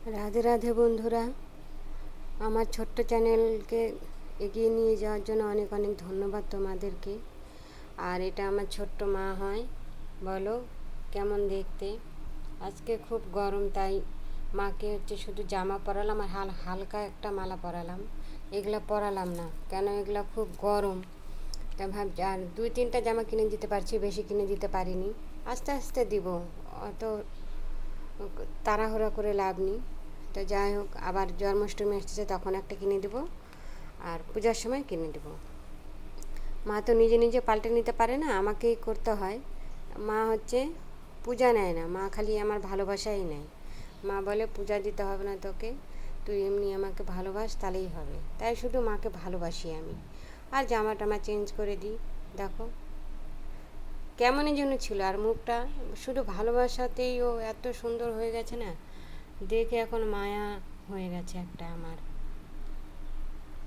রাধে রাধে বন্ধুরা, আমার ছোট্ট চ্যানেলকে এগিয়ে নিয়ে যাওয়ার জন্য অনেক অনেক ধন্যবাদ তোমাদেরকে। আর এটা আমার ছোট্ট মা হয়, বলো কেমন দেখতে? আজকে খুব গরম, তাই মাকে হচ্ছে শুধু জামা পরালাম আর হাল হালকা একটা মালা পরালাম। এগুলো পরালাম না, কেন এগুলো খুব গরম। তা ভাবছি, আর দুই তিনটা জামা কিনে দিতে পারছি, বেশি কিনে দিতে পারিনি। আস্তে আস্তে দিব, অত তাড়াহুড়া করে লাভ নেই। তো যাই হোক, আবার জন্মাষ্টমী আসতেছে তখন একটা কিনে দেবো। আর পূজার সময় কিনে দেবো। মা তো নিজে নিজে পাল্টে নিতে পারে না, আমাকেই করতে হয়। মা হচ্ছে, পূজা নেয় না, মা খালি আমার ভালোবাসাই নেয়। মা বলে, পূজা দিতে হবে না তোকে, তুই এমনি আমাকে ভালোবাস, তাহলেই হবে। তাই শুধু মাকে ভালোবাসি আমি। আর জামা টামা চেঞ্জ করে দিই, দেখো। কেমনই জন্য ছিল, আর মুখটা শুধু ভালোবাসাতেই ও এত সুন্দর হয়ে গেছে না, দেখে এখন মায়া হয়ে গেছে একটা আমার।